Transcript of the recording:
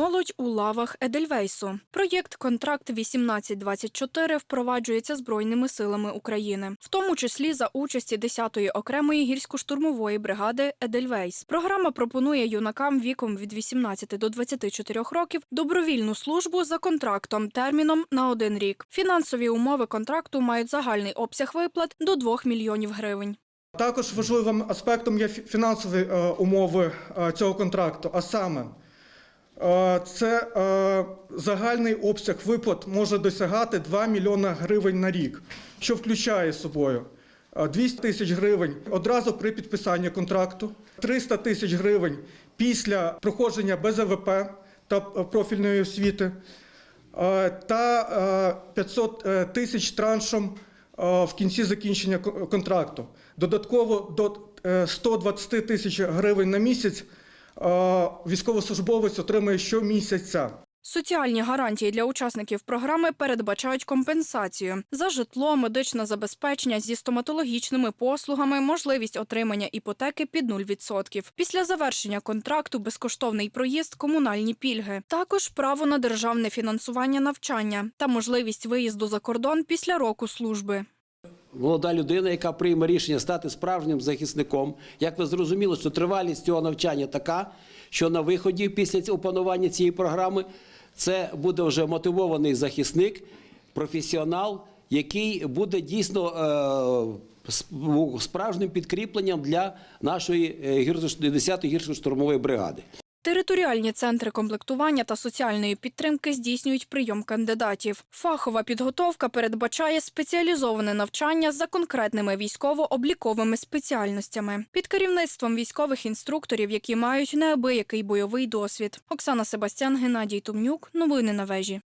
Молодь у лавах Едельвейсу. Проєкт Контракт 1824 впроваджується Збройними силами України, в тому числі за участі 10-ї окремої гірсько-штурмової бригади Едельвейс. Програма пропонує юнакам віком від 18 до 24 років добровільну службу за контрактом терміном на один рік. Фінансові умови контракту мають загальний обсяг виплат до 2 мільйонів гривень. Також важливим аспектом є фі- фінансові е, умови е, цього контракту, а саме це е, загальний обсяг виплат може досягати 2 мільйона гривень на рік, що включає собою е, 200 тисяч гривень одразу при підписанні контракту, 300 тисяч гривень після проходження БЗВП та е, профільної освіти, е, та е, 500 е, тисяч траншом е, в кінці закінчення контракту. Додатково до е, 120 тисяч гривень на місяць е, військовослужбовець отримує щомісяця. Соціальні гарантії для учасників програми передбачають компенсацію за житло, медичне забезпечення зі стоматологічними послугами, можливість отримання іпотеки під 0%. Після завершення контракту безкоштовний проїзд, комунальні пільги, також право на державне фінансування навчання та можливість виїзду за кордон після року служби. Молода людина, яка прийме рішення стати справжнім захисником. Як ви зрозуміли, що тривалість цього навчання така, що на виході після опанування цієї програми це буде вже мотивований захисник, професіонал, який буде дійсно е, справжнім підкріпленням для нашої е, гірсько- 10-ї гірсько-штурмової бригади. Територіальні центри комплектування та соціальної підтримки здійснюють прийом кандидатів. Фахова підготовка передбачає спеціалізоване навчання за конкретними військово-обліковими спеціальностями під керівництвом військових інструкторів, які мають неабиякий бойовий досвід. Оксана Себастян, Геннадій Тумнюк. Новини на вежі.